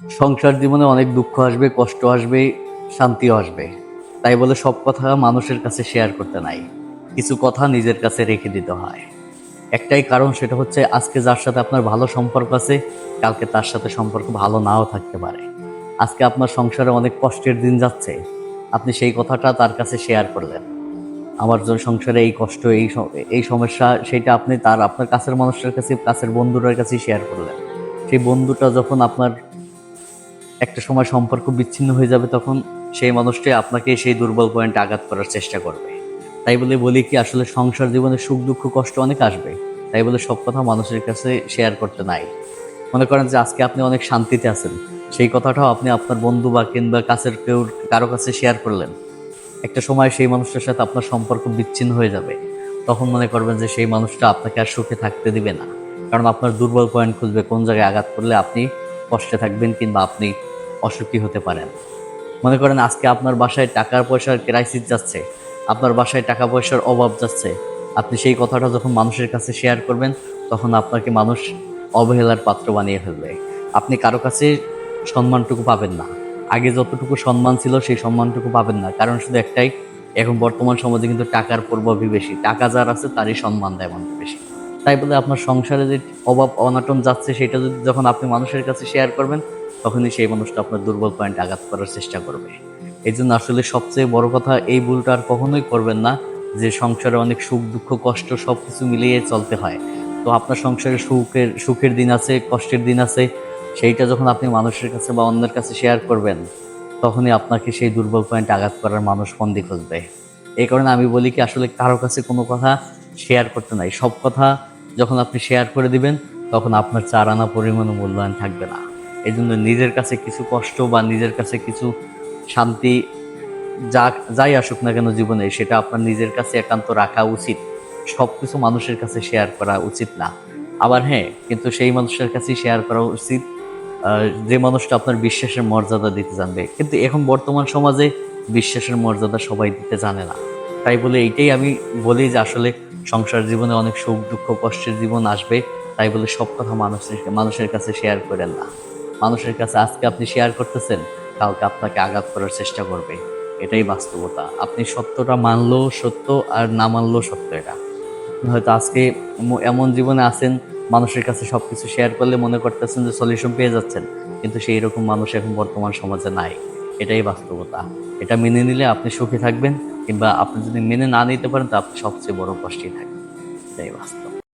সংসার জীবনে অনেক দুঃখ আসবে, কষ্ট আসবে, শান্তিও আসবে। তাই বলে সব কথা মানুষের কাছে শেয়ার করতে নাই। কিছু কথা নিজের কাছে রেখে দিতে হয়। একটাই কারণ সেটা হচ্ছে আজকে যার সাথে আপনার ভালো সম্পর্ক আছে, কালকে তার সাথে সম্পর্ক ভালো নাও থাকতে পারে। আজকে আপনার সংসারে অনেক কষ্টের দিন যাচ্ছে। আপনি সেই কথাটা তার কাছে শেয়ার করলেন। আমার যে সংসারে এই কষ্ট, এই এই সমস্যা, সেটা আপনি তার, আপনার কাছের মানুষের কাছে, কাছের বন্ধুটার কাছে শেয়ার করলেন। সেই বন্ধুটা যখন আপনার একটা সময় সম্পর্ক বিচ্ছিন্ন হয়ে যাবে, তখন সেই মানুষটি আপনাকে সেই দুর্বল পয়েন্টে আঘাত করার চেষ্টা করবে। তাই বলে বলি কি, আসলে সংসার জীবনে সুখ, দুঃখ, কষ্ট অনেক আসবে। তাই বলে সব কথা মানুষের কাছে শেয়ার করতে নাই। মনে করেন যে আজকে আপনি অনেক শান্তিতে আছেন। সেই কথাটাও আপনি আপনার বন্ধু বা কিংবা কাছের কেউ, কারও কাছে শেয়ার করলেন। একটা সময় সেই মানুষটার সাথে আপনার সম্পর্ক বিচ্ছিন্ন হয়ে যাবে। তখন মনে করবেন যে সেই মানুষটা আপনাকে আর সুখে থাকতে দিবে না। কারণ আপনার দুর্বল পয়েন্ট খুঁজবে, কোন জায়গায় আঘাত করলে আপনি কষ্টে থাকবেন কিংবা আপনি অসুখী হতে পারেন। মনে করেন আজকে আপনার বাসায় টাকার পয়সার ক্রাইসিস যাচ্ছে, আপনার বাসায় টাকা পয়সার অভাব যাচ্ছে, আপনি সেই কথাটা যখন মানুষের কাছে শেয়ার করবেন, তখন আপনাকে মানুষ অবহেলার পাত্র বানিয়ে ফেলবে। আপনি কারও কাছে সম্মানটুকু পাবেন না। আগে যতটুকু সম্মান ছিল সেই সম্মানটুকু পাবেন না। কারণ শুধু একটাই, এখন বর্তমান সমাজে কিন্তু টাকার প্রভাবই বেশি টাকা যার আছে তারই সম্মান দেয় মানুষ বেশি। তাই বলে আপনার সংসারে যে অভাব, অনাটন যাচ্ছে, সেটা যদি যখন আপনি মানুষের কাছে শেয়ার করবেন, তখনই সেই মানুষটা আপনার দুর্বল পয়েন্ট আঘাত করার চেষ্টা করবে। এই জন্য আসলে সবচেয়ে বড় কথা, এই ভুলটা আর কখনোই করবেন না, যে সংসারে অনেক সুখ, দুঃখ, কষ্ট সব কিছু মিলিয়ে চলতে হয়। তো আপনার সংসারে সুখের সুখের দিন আছে, কষ্টের দিন আছে, সেইটা যখন আপনি মানুষের কাছে বা অন্যের কাছে শেয়ার করবেন, তখনই আপনাকে সেই দুর্বল পয়েন্ট আঘাত করার মানুষ ফন্দি খুঁজবে। এই কারণে আমি বলি কি, আসলে কারও কাছে কোনো কথা শেয়ার করতে নাই। সব কথা যখন আপনি শেয়ার করে দিবেন, তখন আপনার চার আনা পরিমাণ মূল্যায়ন থাকবে না। এই জন্য নিজের কাছে কিছু কষ্ট বা নিজের কাছে কিছু শান্তি যা, যাই আসুক না কেন জীবনে, সেটা আপনার নিজের কাছে একান্ত রাখা উচিত। সব কিছু মানুষের কাছে শেয়ার করা উচিত না। আবার হ্যাঁ কিন্তু সেই মানুষের কাছেই শেয়ার করা উচিত। যে মানুষটা আপনার বিশ্বাসের মর্যাদা দিতে জানবে। কিন্তু এখন বর্তমান সমাজে বিশ্বাসের মর্যাদা সবাই দিতে জানে না। তাই বলে এইটাই আমি বলি যে আসলে সংসার জীবনে অনেক সুখ, দুঃখ, কষ্টের জীবন আসবে, তাই বলে সব কথা মানুষের মানুষের কাছে শেয়ার করেন না। মানুষের কাছে আজকে আপনি শেয়ার করতেছেন কাউকে আপনাকে আঘাত করার চেষ্টা করবে। এটাই বাস্তবতা। আপনি সত্যটা মানলেও সত্য আর না মানলেও সত্য এটা। হয়তো আজকে এমন জীবনে আছেন, মানুষের কাছে সব কিছু শেয়ার করলে মনে করতেছেন যে সলিউশন পেয়ে যাচ্ছেন, কিন্তু সেই রকম মানুষ এখন বর্তমান সমাজে নাই। এটাই বাস্তবতা। এটা মেনে নিলে আপনি সুখী থাকবেন কিংবা আপনি যদি মেনে না নিতে পারেন, তা আপনি সবচেয়ে বড় কষ্টই থাকবেন। এটাই বাস্তব।